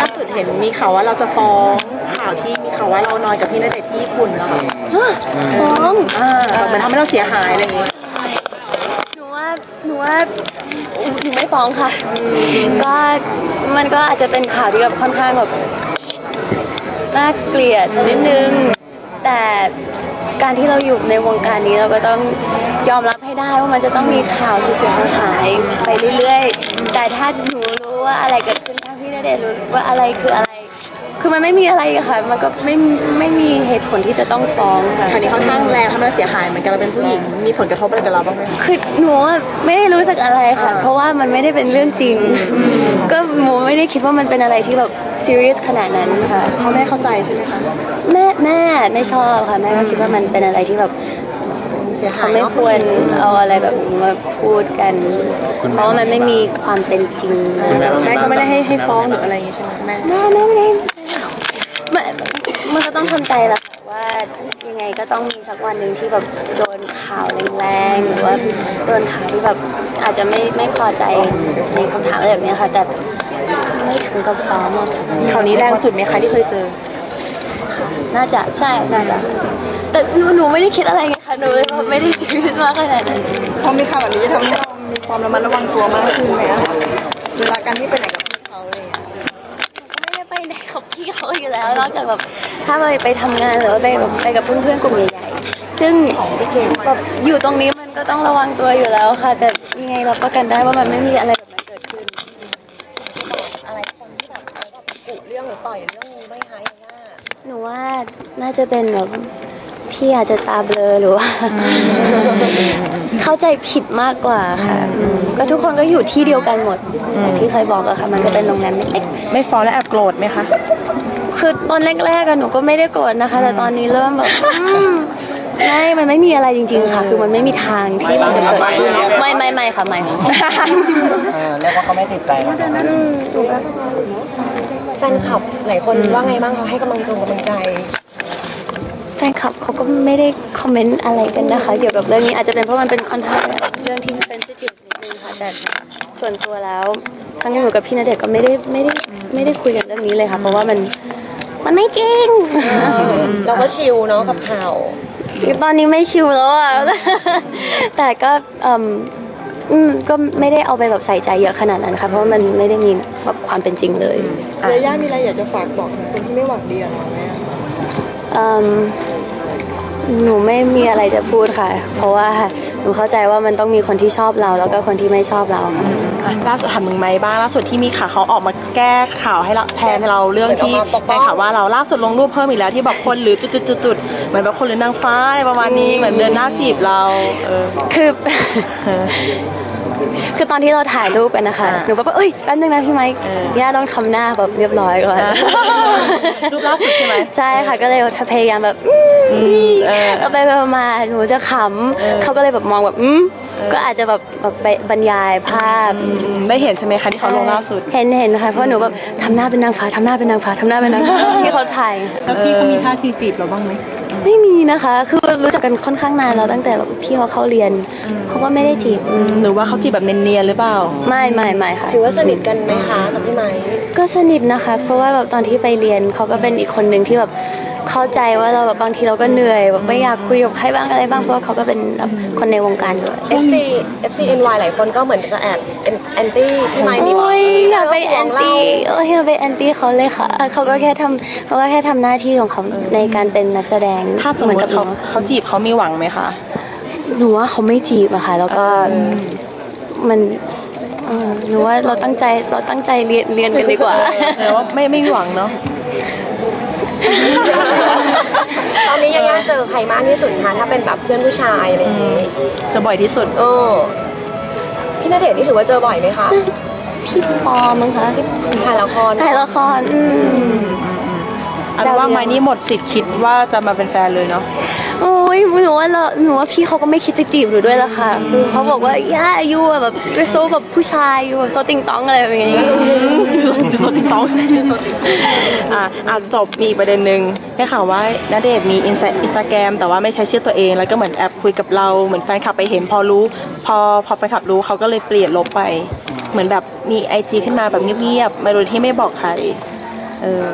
ล่าสุดเห็นมีข่าวว่าเราจะฟ้องข่าวที่มีข่าวว่าเรานอนกับพี่ณเดชน์ที่ญี่ปุ่นแล้วค่ะฟ้องอ่าแบบเหมือนทำให้เราเสียหายอะไรอย่างงี้หนูว่าหนูว่าหนูไม่ฟ้องค่ะ ก็มันก็อาจจะเป็นข่าวที่แบบค่อนข้างแบบน่าเกลียดนิดนึง แต่การที่เราอยู่ในวงการนี้เราก็ต้องยอมรับให้ได้ว่ามันจะต้องมีข่าวเสียหายไปเรื่อยๆ แต่ถ้าหนูรู้ว่าอะไรเกิดขึ้น พี่ณเดชน์รู้ว่าอะไรคืออะไร คือมันไม่มีอะไรอะค่ะ มันก็ไม่ไม่มีเหตุผลที่จะต้องฟ้องค่ะ คราวนี้ค่อนข้างแรงทำให้เราเสียหายเหมือนกันเราเป็นผู้หญิงมีผลกระทบอะไรกับเราบ้างไหมคะ คือหนูอะไม่ได้รู้สึกอะไรค่ะ เพราะว่ามันไม่ได้เป็นเรื่องจริง ก็หนูไม่ได้คิดว่ามันเป็นอะไรที่แบบซีเรียสขนาดนั้นค่ะ พ่อแม่เข้าใจใช่ไหมคะ แม่แม่ไม่ชอบค่ะ แม่ก็คิดว่ามันเป็นอะไรที่แบบเสียหาเขายไม่เนาะควรเอาอะไรแบบนี้มาพูดกัน เพราะว่ามันไม่มีความเป็นจริงแม่ก็ไม่ได้ให้ให้ฟ้องหรืออะไรอย่างงี้ใช่ไหมแม่แม่แม่ไม่ได้แม่มันก็ต้องทำใจแหละค่ะว่ายังไงก็ต้องมีสักวันหนึ่งที่แบบโดนข่าวแรงๆหรือว่าโดนข่าวที่แบบอาจจะไม่ไม่พอใจในคำถามอะไรแบบเนี้ยค่ะ แต่ไม่ถึงกับฟ้องอะคราวนี้แรงสุดไหมคะที่เคยเจอค่ะน่าจะใช่น่าจะแต่หนูหนูไม่ได้คิดอะไรไงคะ หนูเลยแบบไม่ได้ซีเรียสมากขนาดนั้นพอมีข่าวแบบนี้จะทำให้เรามีความระมัดระวังตัวมากขึ้นไหมอะเวลาการที่ไปไหนกับพี่เขาอะไรอย่างเงี้ยไม่ได้ไปไหนกับพี่เขาอยู่แล้ว นอกจากแบบถ้าไปไปทำงานหรือว่าไปแบบไปกับเพื่อนๆกลุ่มใหญ่ๆซึ่งแบบอยู่ตรงนี้มันก็ต้องระวังตัวอยู่แล้วค่ะ แต่ยังไงเราประกันได้ว่ามันไม่มีอะไรแบบนั้นเกิดขึ้น อะไรคนที่แบบเขาแบบกุเรื่องหรือปล่อยเรื่องนี้ไม่หายาย่าหนูว่าน่าจะเป็นแบบ พี่อาจจะตาเบลอหรือว่า เข้าใจผิดมากกว่าค่ะอืมก็ทุกคนก็อยู่ที่เดียวกันหมดอย่างที่เคยบอกอะค่ะ มันก็เป็นโรงแรมเล็กๆไม่ฟ้องและแอบโกรธไหมคะคือตอนแรกๆอะหนูก็ไม่ได้โกรธนะคะ แต่ตอนนี้เริ่มแบบอืมไม่มันไม่มีอะไรจริง ๆ ค่ะ คือมันไม่มีทางที่มันจะเกิดขึ้นไม่ไม่ไม่ค่ะไม่ค่ะเออเรียกว่าเขาไม่ติดใจนะอืมหนูก็แฟนคลับหลายคนว่าไงบ้างเขาให้กำลังจงกำลังใจแฟนคลับเขาก็ไม่ได้คอมเมนต์อะไรกันนะคะ เกี่ยวกับเรื่องนี้อาจจะเป็นเพราะมันเป็นคอนเทนต์เรื่องที่เซนซิทีฟนิดนึงค่ะแต่ส่วนตัวแล้วทั้งหนูกับพี่ณเดชน์ก็ไม่ได้ไม่ได้ไม่ได้คุยกันเรื่องนี้เลยค่ะ เพราะว่ามันมันไม่จริง เราก็ชิลเนาะกับข่าวตอนนี้ไม่ชิวแล้วอะแต่ก็เอิ่มอืมก็ไม่ได้เอาไปแบบใส่ใจเยอะขนาดนั้นค่ะ เพราะว่ามันไม่ได้มีแบบความเป็นจริงเลยยาย่ามีอะไรอยากจะฝากบอกถึงคนที่ไม่หวังดีกับเราไหมอะเอิ่ม หนูไม่มีอะไรจะพูดค่ะ เพราะว่าหนูเข้าใจว่ามันต้องมีคนที่ชอบเรา แล้วก็คนที่ไม่ชอบเราค่ะอะล่าสุดถามมึงไหมบ้างล่าสุดที่มีข่าวเขาออกมาแก้ข่าวให้เราแทนเราเรื่องที่ในข่าวว่าเราล่าสุดลงรูปเพิ่มอีกแล้วที่บอกคนหรือจุดๆๆๆเหมือนแบบคนหรือนางฟ้าอะไรประมาณนี้เหมือนเดินหน้าจีบเราเออ คือ คือตอนที่เราถ่ายรูปกันนะคะ อ่าหนูแบบว่าเอ้ยแป๊บนึงนะพี่ไมค์เออย่าต้องทำหน้าแบบเรียบร้อยก่อนอ่ารูปล่าสุดใช่ไหม ใช่ค่ะก็เลยพยายามแบบอืม เออเอาไปไปมาหนูจะขำเขาก็เลยแบบมองแบบอืมก็อาจจะแบบแบบไปบรรยายภาพอืมได้เห็นใช่ไหมคะที่เขาลงล่าสุด เห็นเห็นค่ะเพราะหนูแบบทำหน้าเป็นนางฟ้าทำหน้าเป็นนางฟ้าทำหน้าเป็นนางฟ้าที่เขาถ่ายแล้วพี่เขามีท่าทีจีบเราบ้างไหมไม่มีนะคะ คือรู้จักกันค่อนข้างนานแล้วตั้งแต่แบบพี่เขาเข้าเรียนเขาก็ไม่ได้จีบหรือว่าเขาจีบแบบเนียนๆหรือเปล่า ไม่ไม่ไม่ค่ะถือว่าสนิทกันไหมคะกับพี่ไม้ก็สนิทนะคะ เพราะว่าแบบตอนที่ไปเรียนเขาก็เป็นอีกคนหนึ่งที่แบบ เข้าใจว่าเราแบบบางทีเราก็เหนื่อยแบบไม่อยากคุยกับใครบ้างอะไรบ้างเพราะว่าเขาก็เป็นแบบคนในวงการด้วย FC FC NY หลายคนก็เหมือนจะแอบแอนตี้พี่ไม้นิดโอ้ยอย่าไปแอนห่วงเราตี้โอ้ยอย่าไปแอนตี้เขาเลยค่ะเขาก็แค่ทำเขาก็แค่ทำหน้าที่ของเขาในการเป็นนักแสดงถ้าสมมเหติกับหเขานูเขาจีบเขามีหวังไหมคะ หนูว่าเขาไม่จีบอะค่ะ แล้วก็มันเออหนูว่าเราตั้งใจเราตั้งใจเรียนเรียนกันดีกว่า แต่ว่าไม่ไม่มีหวังเนาะ ตอนนี้ยาย่าเจอใครมากที่สุดคะถ้าเป็นแบบเพื่อนผู้ชายอะไรอย่างงี้จะบ่อยที่สุด เออพี่ณเดชน์นี่ถือว่าเจอบ่อยไหมคะพี่ปอมั้งคะถ่ายละครถ่ายละครอืมเอาเป็นว่าไม้นี่หมดสิทธิ์คิดว่าจะมาเป็นแฟนเลยเนาะ โอ้ยหนูว่าเราหนูว่าพี่เขาก็ไม่คิดจะจีบหนูด้วยละค่ะคือเขาบอกว่าย่าอายุแบบโซแบบผู้ชายอยู่แบบโซติงตองอะไรแบบนี้สดติงต้องอะอะจบมีอีกประเด็นหนึ่งได้ข่าวว่าณเดชน์มีอินสตาแกรมแต่ว่าไม่ใช้ชื่อตัวเองแล้วก็เหมือนแอบคุยกับเราเหมือนแฟนคลับไปเห็นพอรู้ พอพอแฟนคลับรู้เขาก็เลยเปลี่ยนลบไป เหมือนแบบมีไอจีขึ้นมาแบบเงียบๆไมาโดยที่ไม่บอกใครเออ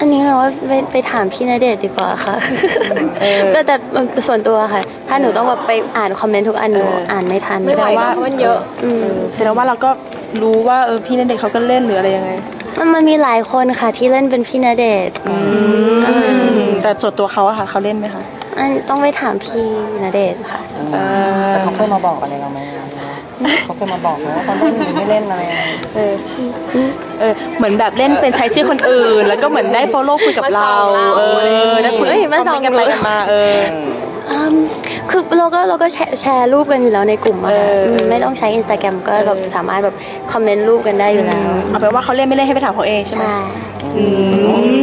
อันนี้เราว่าไปไปถามพี่ณเดชน์ดีกว่าค่ะเออแต่แต่ส่วนตัวค่ะ ถ้าหนูต้องแบบไปอ่านคอมเมนต์ทุกอันหนูเอออ่อ่านไม่ทันไม่ไหวเนอะเพราะมันเยอะ อืมแสดงว่าเราก็รู้ว่าเออพี่ณเดชน์เขาก็เล่นหรืออะไรยังไง มันมันมีหลายคนค่ะที่เล่นเป็นพี่ณเดชน์แต่ส่วนตัวเขาอะค่ะเขาเล่นไหมคะอันต้องไปถามพี่ณเดชน์ค่ะเออแต่เขาเคยมาบอกอะไรเราไหม เขาเคยมาบอกไหมว่าตอนเล่นหรือไม่เล่นอะไรเออเออเหมือนแบบเล่นเป็นใช้ชื่อคนอื่น แล้วก็เหมือนได้ follow คุยกับเรา เออได้คุยเอ้ยมาส่องกันไปกันมาเออ อืมคือเราก็เราก็แชร์แชร์รูปกันอยู่แล้วในกลุ่มอะค่ะเอออืมไม่ต้องใช้อินสตาแกรมก็แบบสามารถแบบคอมเมนต์รูปกันได้อยู่แล้วเอาเป็นว่าเขาเล่นไม่เล่นให้ไปถามเขาเองใช่ไหมใช่ อืม